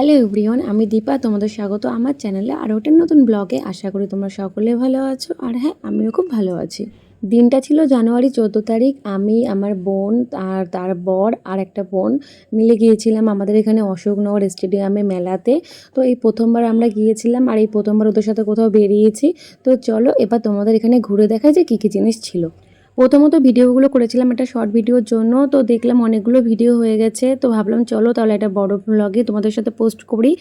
Hello everyone, আমি দীপা, তোমাদের স্বাগত আমার চ্যানেলে আর ওটার নতুন ব্লগে। আশা করি তোমরা সকলে ভালো আছো আর হ্যাঁ আমিও খুব ভালো আছি। দিনটা ছিল জানুয়ারি চোদ্দ তারিখ। আমি, আমার বোন আর তার বর আর একটা বোন মিলে গিয়েছিলাম আমাদের এখানে অশোকনগর স্টেডিয়ামে মেলাতে। তো এই প্রথমবার আমরা গিয়েছিলাম আর এই প্রথমবার ওদের সাথে কোথাও বেরিয়েছি। তো চলো এবার তোমাদের এখানে ঘুরে দেখায় যে কী কী জিনিস ছিল। প্রথমত ভিডিওগুলো করেছিলাম একটা শর্ট ভিডিওর জন্য, তো দেখলাম অনেকগুলো ভিডিও হয়ে গেছে, তো ভাবলাম চলো তাহলে একটা বড় ব্লগে তোমাদের সাথে পোস্ট করি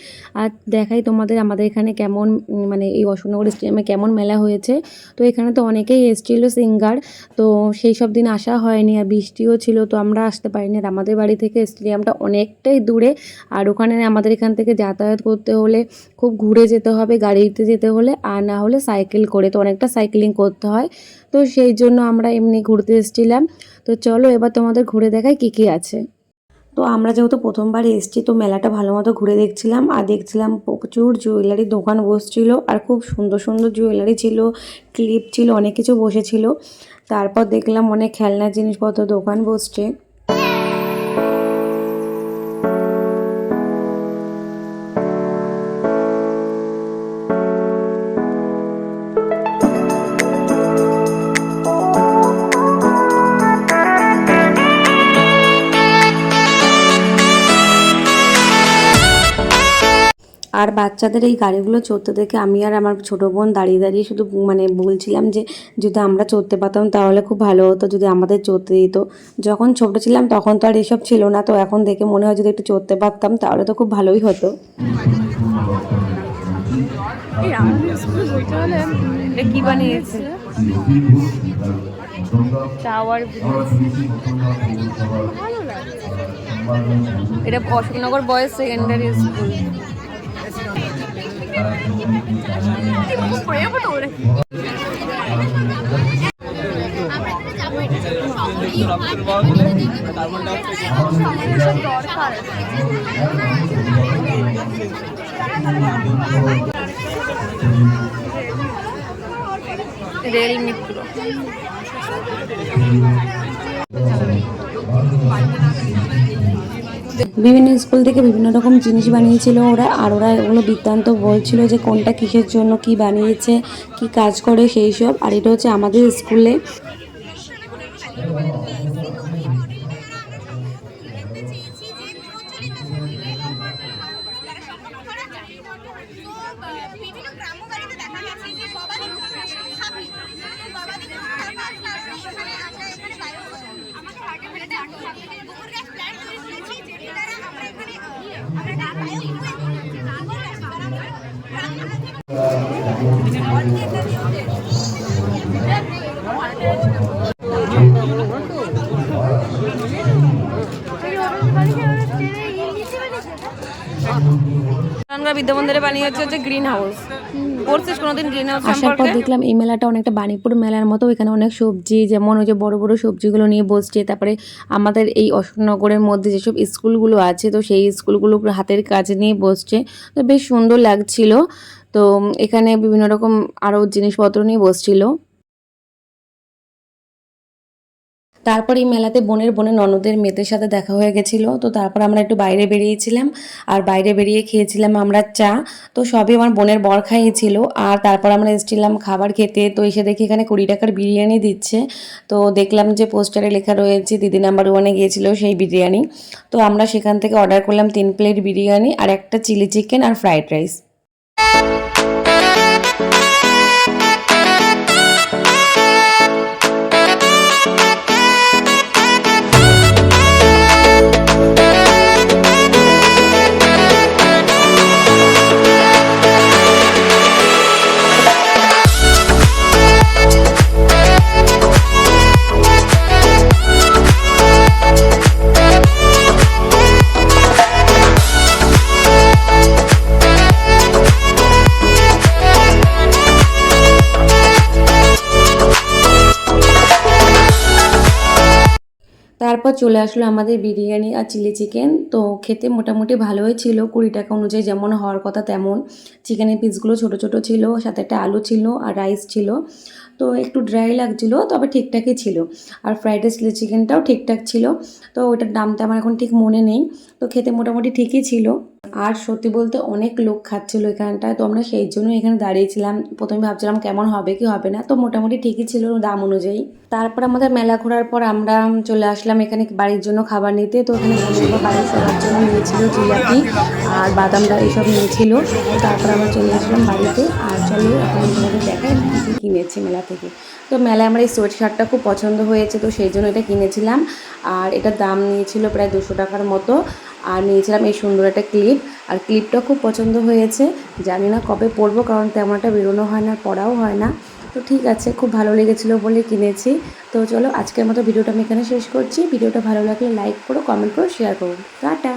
আর দেখাই তোমাদের আমাদের এখানে কেমন মানে এই অশোকনগর স্টেডিয়ামে কেমন মেলা হয়েছে। তো এখানে তো অনেকেই এসেছিল সিঙ্গার তো সেই সব দিন আসা হয়নি আর বৃষ্টিও ছিল, তো আমরা আসতে পারিনি আর আমাদের বাড়ি থেকে স্টেডিয়ামটা অনেকটাই দূরে আর ওখানে আমাদের এখান থেকে যাতায়াত করতে হলে খুব ঘুরে যেতে হবে, গাড়িতে যেতে হলে আর না হলে সাইকেল করে, তো অনেকটা সাইকেলিং করতে হয়। তো সেই জন্য আমরা এমনি ঘুরতে এসেছিলাম। তো চলো এবার তোমাদের ঘুরে দেখাই কী কী আছে। তো আমরা যেহেতু প্রথমবার এসেছি, তো মেলাটা ভালো মতো ঘুরে দেখছিলাম আর দেখছিলাম প্রচুর জুয়েলারি দোকান বসছিল আর খুব সুন্দর সুন্দর জুয়েলারি ছিল, ক্লিপ ছিল, অনেক কিছু বসেছিল। তারপর দেখলাম অনেক খেলনা জিনিসপত্র দোকান বসছে। আর বাচ্চাদের এই গাড়িগুলো চড়তে দেখে আমি আর আমার ছোটো বোন দাঁড়িয়ে দাঁড়িয়ে শুধু মানে বলছিলাম যে যদি আমরা চড়তে পারতাম তাহলে খুব ভালো হতো যদি আমাদের চড়তে দিত। যখন ছোটো ছিলাম তখন তো আর এসব ছিল না তো এখন দেখে মনে হয় যদি একটু চড়তে পারতাম তাহলে তো খুব ভালোই হতো। কি বানিয়েছে? টাওয়ার এটা Ashoknagar boys secondary school. Rail মিত্র বিভিন্ন স্কুল থেকে বিভিন্ন রকম জিনিস বানিয়েছিল ওরা, আর ওরা এগুলো বৃত্তান্ত বলছিল যে কোনটা কিসের জন্য কি বানিয়েছে, কি কাজ করে সেই সব, আর এটা হচ্ছে আমাদের স্কুলে। আমরা বিদ্যামন্দিরে বানিয়ে হচ্ছে হচ্ছে গ্রিন হাউস পড়ছিস কোনোদিন গ্রিন হাউস আসার পর দেখলাম এই মেলাটা অনেকটা বাণীপুর মেলার মতো এখানে অনেক সবজি যেমন ওই যে বড় বড় সবজিগুলো নিয়ে বসছে তারপরে আমাদের এই অশোকনগরের মধ্যে যেসব স্কুলগুলো আছে তো সেই স্কুলগুলো হাতের কাজ নিয়ে বসছে। তো বেশ সুন্দর লাগছিল। তো এখানে বিভিন্ন রকম আরও জিনিসপত্র নিয়ে বসছিল। তারপর এই মেলাতে বোনের বোনের ননদের মেয়েদের সাথে দেখা হয়ে গেছিল। তো তারপর আমরা একটু বাইরে বেরিয়েছিলাম আর বাইরে বেরিয়ে খেয়েছিলাম আমরা চা। তো সবই আমার বোনের বর খাইয়েছিল আর তারপর আমরা এসেছিলাম খাবার খেতে। তো এসে দেখি এখানে কুড়ি টাকার বিরিয়ানি দিচ্ছে। তো দেখলাম যে পোস্টারে লেখা রয়েছে, দিদি নাম্বার ওয়ানে গিয়েছিল সেই বিরিয়ানি। তো আমরা সেখান থেকে অর্ডার করলাম তিন প্লেট বিরিয়ানি আর একটা চিলি চিকেন আর ফ্রাইড রাইস। Thank you. তারপর চলে আসলো আমাদের বিরিয়ানি আর চিলি চিকেন। তো খেতে মোটামুটি ভালোই ছিল, কুড়ি টাকা অনুযায়ী যেমন হওয়ার কথা তেমন। চিকেনের পিসগুলো ছোট ছোট ছিল, সাথে একটা আলু ছিল আর রাইস ছিল। তো একটু ড্রাই লাগছিল, তবে ঠিকঠাকই ছিল। আর ফ্রাইড রাইস চিলি চিকেনটাও ঠিকঠাক ছিল। তো ওটার দামটা আমার এখন ঠিক মনে নেই। তো খেতে মোটামুটি ঠিকই ছিল। আর সত্যি বলতে অনেক লোক খাচ্ছিল এখানটায়, তো আমরা সেই জন্য এখানে দাঁড়িয়েছিলাম। প্রথমে ভাবছিলাম কেমন হবে, কি হবে না, তো মোটামুটি ঠিকই ছিল দাম অনুযায়ী। তারপর আমাদের মেলা ঘোরার পর আমরা চলে আসলাম এখানে বাড়ির জন্য খাবার নিতে, তো এখানে বাড়ির সবার জন্য নিয়েছিল জিলাপি আর বাদামটা এইসব নিয়েছিল। তারপর আমরা চলে আসলাম বাড়িতে আর চলো তোমাদের দেখাই কিনেছি মেলা থেকে। তো মেলায় আমার এই সোয়েট শার্টটা খুব পছন্দ হয়েছে, তো সেই জন্য এটা কিনেছিলাম। আর এটার দাম নিয়েছিল প্রায় দুশো টাকার মতো। আর নিয়েছিলাম এই সুন্দর একটা ক্লিপ। আর ক্লিপটা খুব পছন্দ হয়েছে। জানি না কবে পরবো কারণ তেমন একটা বেরোনো হয় না, পড়াও হয় না। তো ঠিক আছে, খুব ভালো লেগেছিলো বলে কিনেছি। তো চলো, আজকের মতো ভিডিওটা আমি এখানে শেষ করছি। ভিডিওটা ভালো লাগলে লাইক করো, কমেন্ট করো শেয়ার করো। টাটা!